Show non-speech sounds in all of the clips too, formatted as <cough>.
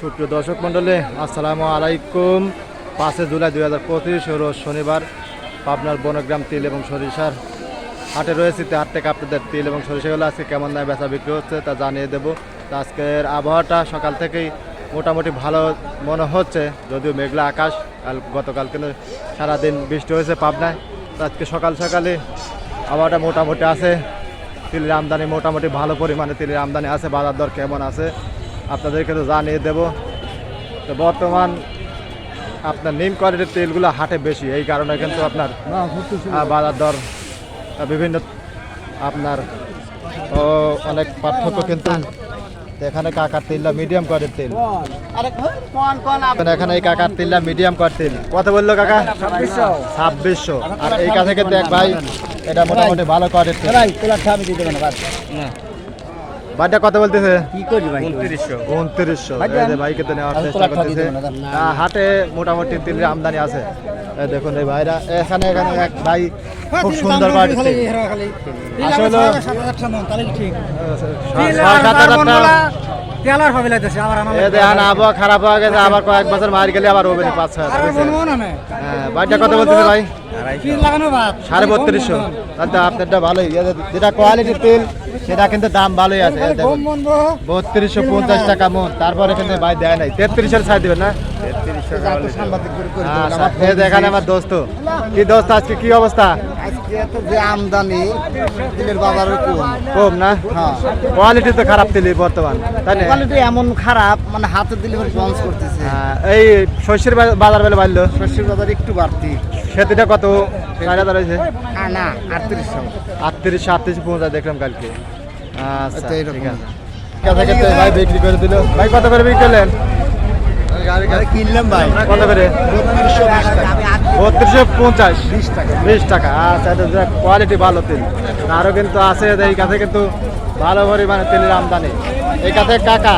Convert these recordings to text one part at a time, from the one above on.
সুপ্রিয় দর্শক মণ্ডলী, আসসালামু আলাইকুম। পাঁচে জুলাই দুই হাজার পঁচিশ রোজ শনিবার। পাবনার বনগ্রাম তিল এবং সরিষার হাটে রয়েছে হাট থেকে আপনাদের তিল এবং সরিষাগুলো আজকে কেমন দামে বেচা বিক্রি হচ্ছে তা জানিয়ে দেবো। আজকের আবহাওয়াটা সকাল থেকেই মোটামুটি ভালো মনে হচ্ছে, যদিও মেঘলা আকাশ। কাল গতকাল কিন্তু সারাদিন বৃষ্টি হয়েছে পাবনায়। তো আজকে সকাল সকালে আবহাওয়াটা মোটামুটি আছে। তিলের আমদানি মোটামুটি ভালো পরিমাণে তিলের আমদানি আছে। বাজার দর কেমন আছে? আপনাদেরকে তো জানিয়ে দেব। তো বর্তমান আপনার নিম কোয়ালিটির তেলগুলো হাটে বেশি এই কারণে কিন্তু আপনার বাজার দর বিভিন্ন আপনার ও অনেক পার্থক্য কিন্তু এখানে কাকার তেলটা মিডিয়াম কোয়ালিটির তেল। এখানে এই কাকার তেলটা মিডিয়াম কোয়ালিটির তেল। কত বলল কাকা? ছাব্বিশশো। আর এই কাছে কিন্তু এক ভাই এটা মোটামুটি ভালো কোয়ালিটির তেল। ভাইটা কত বলতেছে? কি করবি ভাই? উনত্রিশশো। ভাইকে তো নেওয়ার চেষ্টা করতেছে না, হাটে মোটামুটি তিলের আমদানি আছে। দেখুন এই ভাইরা এখানে এখানে এক ভাই খুব সুন্দর কোয়ালিটির তেল। আসলে ছয় সাত হাজার টাকা এ দেখেন আবহাওয়া খারাপ হয়ে গেছে আবার কয়েক বছর মার গেলে আবার হবে না পাঁচ ছয় হাজার হ্যাঁ ভাইটা কত বলতেছে ভাই? সাড়ে বত্রিশশো। আপনারটা ভালোই। এই যেটা কোয়ালিটির তেল সেটা কিন্তু দাম ভালোই আছে বত্রিশশো পঞ্চাশ টাকা মন তারপরে কিন্তু ভাই দেয় নাই। তেত্রিশের ছাড় দিবেন না? আচ্ছা, এই দেখেন আমার দোস্ত। কি দোস্ত আজকে? কি অবস্থা? যে আমদানি তেলের বাজারে কম। কম না? হ্যাঁ। কোয়ালিটি তো খারাপ বর্তমান তাই না? কোয়ালিটি এমন খারাপ মানে হাতে দিলে লঞ্চ করতেছে। হ্যাঁ, এই শস্যের বাজার বেলা বাড়লো? শস্যের বাজার একটু বাড়তি। সেতুটা কত? চার হাজার হয়েছে? না আটত্রিশশো। পৌঁছা দেখলাম কালকে। আচ্ছা আচ্ছা, ঠিক আছে। ভাই বিক্রি করে দিল। ভাই কত করে বিক্রি করলেন? কিনলাম ভাই। কত করে? বত্রিশশো বত্রিশশো পঞ্চাশ। বিশ টাকা। বিশ টাকা। আচ্ছা এটা কোয়ালিটি ভালো তেল। আরও কিন্তু আছে এই কাছে কিন্তু ভালো পরিমাণে তেলের আমদানি। এই কাছে কাকা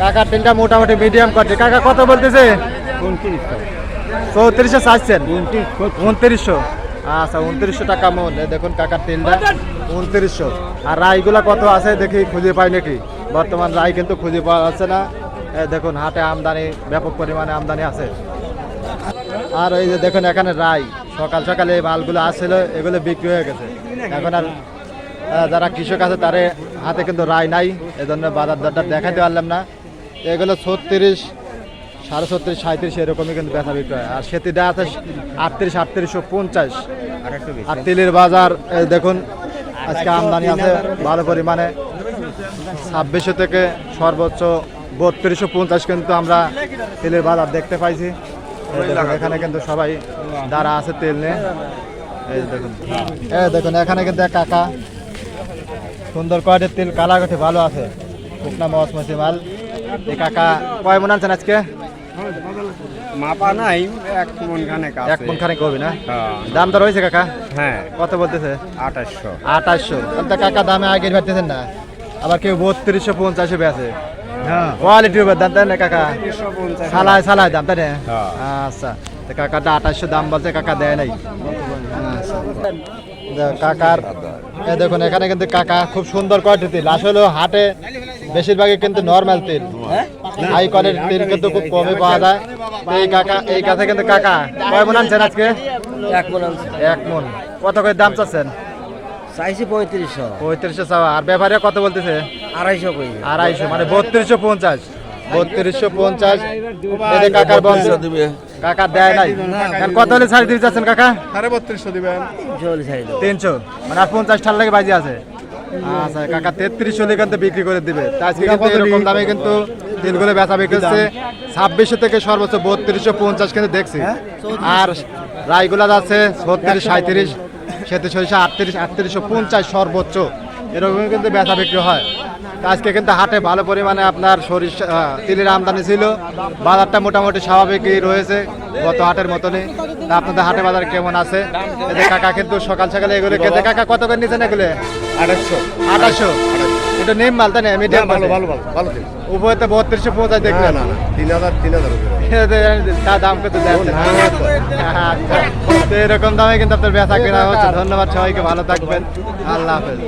কাকার তেলটা মোটামুটি মিডিয়াম করছে কাকা কত বলতেছে? চৌত্রিশশো চাচ্ছেন উনত্রিশশো। আচ্ছা উনত্রিশশো টাকা মন দেখুন কাকার তেলটা উনত্রিশশো। আর রাইগুলা কত আছে দেখি খুঁজে পাই নাকি? বর্তমান রায় কিন্তু খুঁজে পাওয়া যাচ্ছে না। দেখুন হাটে আমদানি ব্যাপক পরিমাণে আমদানি আছে। আর এই যে দেখুন, এখানে রাই। সকাল সকালে এই মালগুলো আসছিল, এগুলো বিক্রি হয়ে গেছে। এখন আর যারা কৃষক আছে তারে হাতে কিন্তু রাই নাই। এজন্য বাজার দরটা দেখাতে পারলাম না। এগুলো ছত্রিশ, সাড়ে ছত্রিশ সাঁত্রিশ এরকমই কিন্তু বেচা বিক্রি হয়। আর সেতিটা আছে আটত্রিশ আটত্রিশশো পঞ্চাশ। আর তেলের বাজার দেখুন, আজকে আমদানি আছে ভালো পরিমাণে। ছাব্বিশশো থেকে সর্বোচ্চ বত্রিশশো পঞ্চাশ কিন্তু আমরা তেলের বাজার দেখতে পাইছি। এখানে কিন্তু সবাই দাঁড়া আছে তেল নিয়ে। এই দেখুন। এই দেখুন এখানে কিন্তু এক কাকা। সুন্দর কোয়ালিটির তেল কালা কালাগঠে ভালো আছে। শুকনা মসমসি মাল। এই কাকা কয় মন আনছেন আজকে? মাপা নাই এক মন খানে এক মন খানে কবি না? হ্যাঁ। দাম দর হয়েছে কাকা? হ্যাঁ। কত বলতেছে? আঠাশশো। আঠাশশো। তাহলে কাকা দামে আগে বাড়তেছেন না। আবার কেউ বত্রিশশো পঞ্চাশে বেছে হ্যাঁ কোয়ালিটির উপর দাম তাই না কাকা। সালায় সালায় দাম তাই না হ্যাঁ। আচ্ছা তো কাকাটা আঠাশশো দাম বলছে কাকা দেয় নাই। আচ্ছা। কাকার এ দেখুন এখানে কিন্তু কাকা খুব সুন্দর কোয়ালিটির তেল। আসলে হাটে বেশিরভাগই কিন্তু নর্মাল তিল। হাই কোয়ালিটির তিল কিন্তু খুব কমই পাওয়া যায়। এই কাকা এই কাছে কিন্তু কাকা কয় মন আনছেন আজকে? এক মন এক মন। কত করে দাম চাচ্ছেন? চাইছি পঁয়ত্রিশশো। পঁয়ত্রিশশো চাওয়া। আর ব্যাপারে কত বলতেছে? আড়াইশো কই? আড়াইশো মানে বত্রিশশো পঞ্চাশ। বত্রিশশো পঞ্চাশ। কাকার বংশ কাকা দেয় নাই। কত হলে ছাড়ি দিতে চাচ্ছেন কাকা? সাড়ে বত্রিশশো দিবেন। তিনশো মানে আর পঞ্চাশ ঠাল লাগে বাজি আছে। আচ্ছা কাকা তেত্রিশ হলে কিন্তু বিক্রি করে দিবে। আজকে কিন্তু এরকম দামে কিন্তু তেলগুলো বেচা বিক্রি হচ্ছে। ছাব্বিশশো থেকে সর্বোচ্চ বত্রিশশো পঞ্চাশ কিন্তু দেখছি। আর রায়গুলা যাচ্ছে ছত্রিশ সাঁত্রিশ সেতু সরিষা আটত্রিশ আটত্রিশশো পঞ্চাশ সর্বোচ্চ। এরকম কিন্তু ব্যথা বিক্রি হয়। আজকে কিন্তু হাটে ভালো পরিমাণে আপনার সরিষা তিলের আমদানি ছিল। বাজারটা মোটামুটি স্বাভাবিকই রয়েছে গত হাটের মতনই। আপনাদের হাটে বাজার কেমন আছে? এদের কাকা কিন্তু সকাল সকালে এগুলো খেতে কাকা কত করে নিচ্ছেন এগুলো? আঠাশশো আঠাশশো এটা নেম মাল তাই না? মিডিয়াম ভালো ভালো ভালো ভালো উভয় তো বত্রিশশো পৌঁছায় দেখলেন। না তিন হাজার তিন হাজার <laughs> তার দাম কত তো এরকম দামে কিন্তু আপনার বেচা কেনা হচ্ছে। ধন্যবাদ সবাইকে ভালো থাকবেন। আল্লাহ হাফেজ।